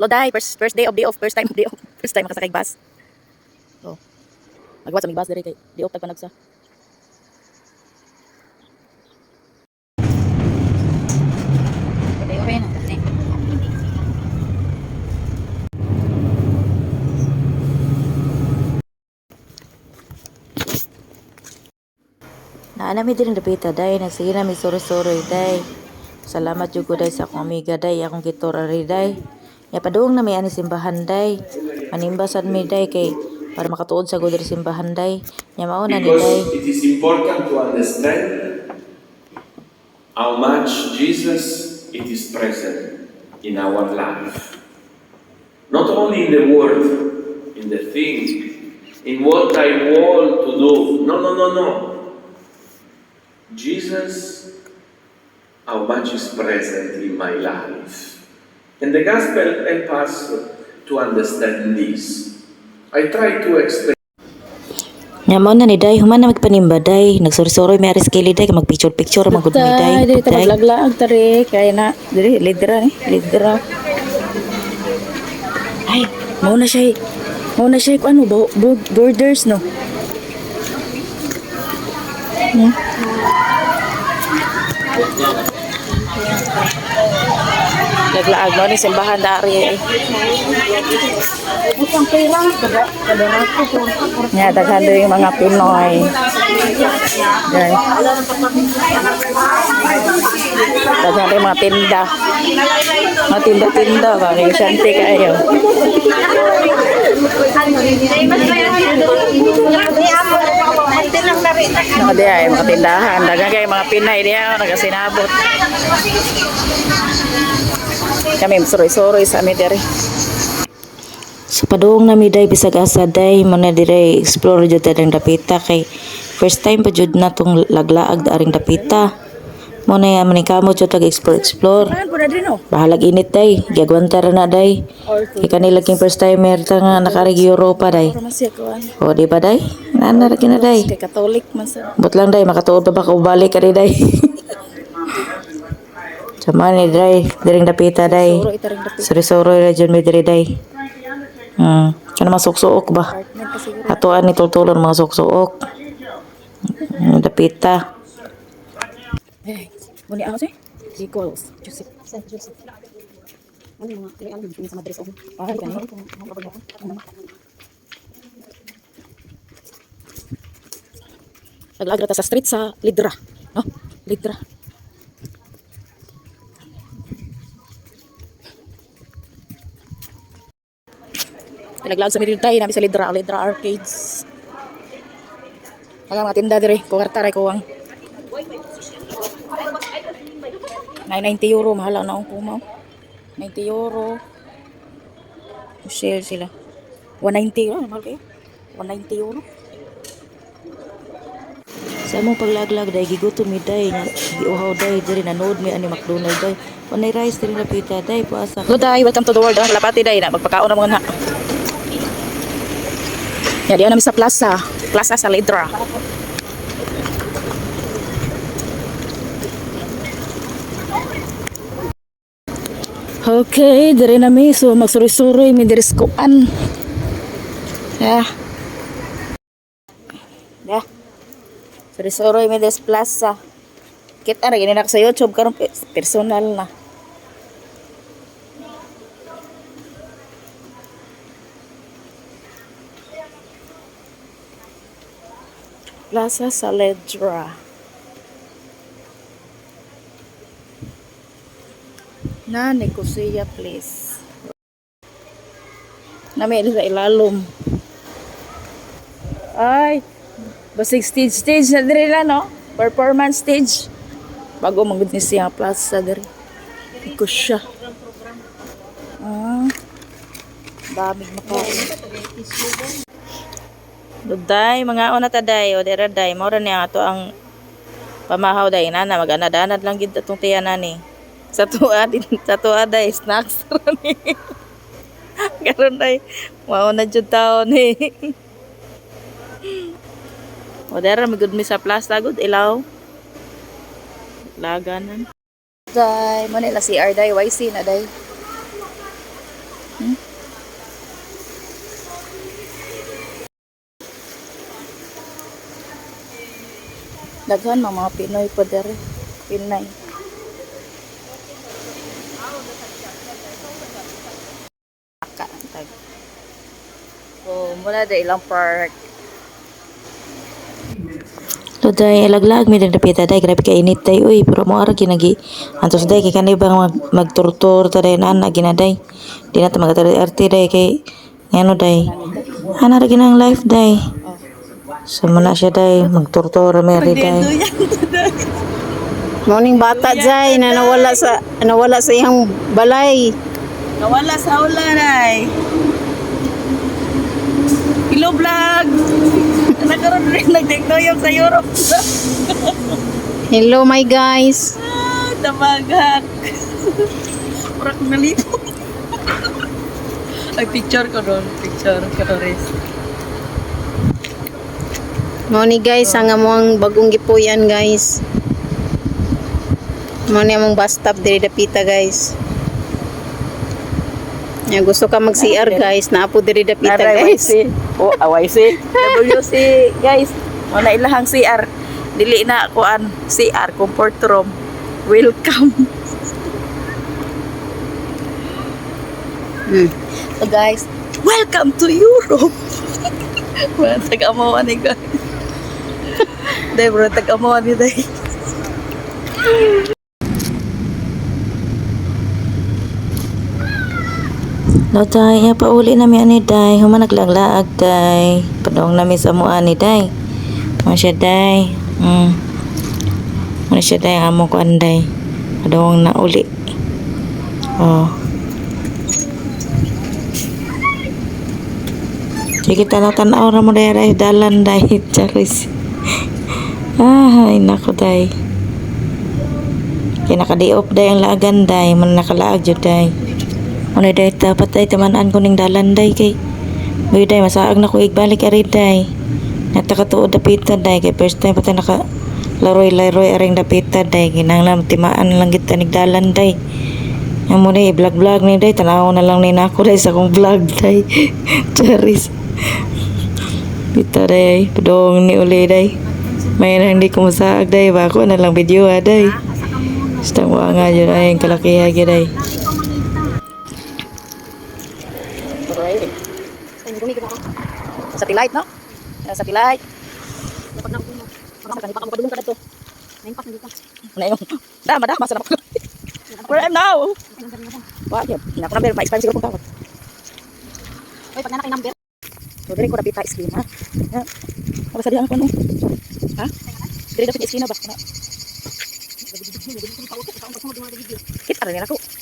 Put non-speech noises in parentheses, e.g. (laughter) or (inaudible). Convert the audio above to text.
Loday, first, first day of day off, first time (laughs) day off, first time makasakay bus. Oh. Magwat sa mig bus diri kay day off tag panagsa. Day off yan. Kasi. Naanami din dapita day nagsige na mi soro-soro day. Salamat ko day sa akong amiga day akong gitorari day. Ya paduong na may ani simbahan day. Manimbasan mi day kay para makatuod sa gud simbahan day. Nya mao na ni day. It is important to understand how much Jesus it is present in our life. Not only in the word, in the thing, in what I want to do. No, no, no, no. Jesus, how much is present in my life. And the gospel help us to understand this. I try to explain. Nya mao na ni day human na magpanimba day. Nagsoro-soro mi aris kay magpicture-picture magud mi day. Day. maglaglaag tari kay na diri lidra ni, lidra. Ay, mo na siya. Mo na siya ano bo- bo- borders no. Hmm? Naglaag mo ni simbahan dari. Nya daghan yung mga Pinoy. Yan. Daghan diri mga tinda. Mga tinda-tinda ba negosyante kayo. Mga diya ay mga tindahan. Daghan kay mga Pinay diya nagasinabot. Kami suroy-suroy sa amin diri. So paduong na mi day bisag asa day mo na dire explore jud ta dang dapita kay first time pa jud na tong laglaag da aring dapita. Mo na yaman ni kamo jud tag explore explore. Ano? Bahalag init day, gagwanta ra na day. Ika nila king first timer ta nga nakarig Europa day. Ano. O di ba day? Nana ra kina day. Kay Catholic man sa. But lang day makatuod pa ba ka ubalik ka day. (laughs) Sama ni day, diring dapita day. Dapit. Suri-suri ra jud mi diri day. Hmm, kana masuksuok ba? Atuan ni tultulon mga suksuok. Hmm, Dapita. Eh, muni ako siya. Equals. Joseph. Joseph. Ano mga kaya ano sa madres ganun. Naglagra ta sa street sa Lidra. No? Lidra. Naglag sa Midil tayo namin sa Lidra, Lidra Arcades. Mga mga tinda dire, kuwarta ray kuwang. 990 euro, mahal na akong kumaw. 90 euro. Share sila. 190 euro, mahal kayo. 190 euro. Sa among paglaglag day gigutom mi day nga giuhaw day diri nanood mi ani McDonald day. Panay rice diri napita day puasa. Good day, welcome to the world. Oh, Lapati day na, magpakaon na mga na. Yan, diyan namin sa plaza. Plaza sa Lidra. Okay, dire na. So, magsuri-suri, mi dire skuan. Yeah. Yeah. Suri-suri, sa plaza. Kita na, gininak sa YouTube, karon pe- personal na. Plaza Saledra. Na Nicosia Place. Nami sa ilalom. Ay, basig stage stage na diri la no? Performance stage. Bago magud ni siya plaza diri. Nicosia. Ah. Dami makaon. Duday, mga una ta day, o dira day, mora niya ato ang pamahaw day nana magana-danad lang gid atong tiyan nani. Sa tuwa din, sa tuwa day snacks (laughs) ra ni. Karon day, mao na jud taon ni. o dira magud mi sa plaza gud ilaw. Laganan. Day, mo nila si R day YC na day. Daghan mga mga Pinoy po dere. Pinay. So, muna da ilang park. So day alaglag mi din dapita day grabe ka init day uy pero mo ara ginagi antos day kay kanay bang mag, magturtur ta day na ginaday di na ta magatari arte day kay ngano day ana ra ginang life day so muna siya day magturtur mi ri day Morning bata jay na nawala sa nawala sa iyang balay. Nawala sa ulan ay. Hello vlog! (laughs) Nagkaroon rin nagteknoyog sa Europe. Hello my guys. Ah, Damagak. Pura ko nalito. Ay, picture ko doon. Picture ko doon, Morning guys, ang among bagong gipuyan guys. Mo ni among bus stop diri dapita guys. Ya gusto ka mag CR guys, naapo diri dapita guys. Oh, YC. WC, guys. Wala ilahang CR. Dili na kuan CR, comfort room. Welcome. Hmm. So guys, welcome to Europe. (laughs) Wala tag-amawan ni guys. Dahil bro, tag-amawan ni Day. No day. Ya pauli na mi ani day. Human naglaglaag day. Padong na mi sa mo ani day. Mo siya day. Mm. Mo siya day. Amo ko anday padong na uli. Oh. Sige tanaw-tanaw ra mo day. Day dalan day. (laughs) Charis ay nako day. Kaya nakadiop day ang laagan day. Man nakalaag jud day. Ano day dapat day tamanaan ko ning dalan day kay Uy day masaag na ko igbalik ari day. Natakatuod dapita day. Kay first time patay naka laroy laroy aring dapita day. Kinahanglan timaan lang kita ning dalan day. Ang mo day vlog vlog ni day. Tanaw na lang ni nako day sa kong vlog day. (laughs) Charis. Bita day. Padong ni uli day may na hindi ko masaag day bako na lang video ha day Basta mo nga yun ay ang kalakiha day Satellite, no? Yan, Satellite. Ano yung... Dama, dama, sa napakal. Where am now? Wah, yun. Naku number, ma-expire siguro kung tawag. Oy, pag nanakay number. So, dire ko na pita screen, ha? Ha? Apa sa diyan ko, no? Ha? Dire dapat screen na ba? Kita rin ako.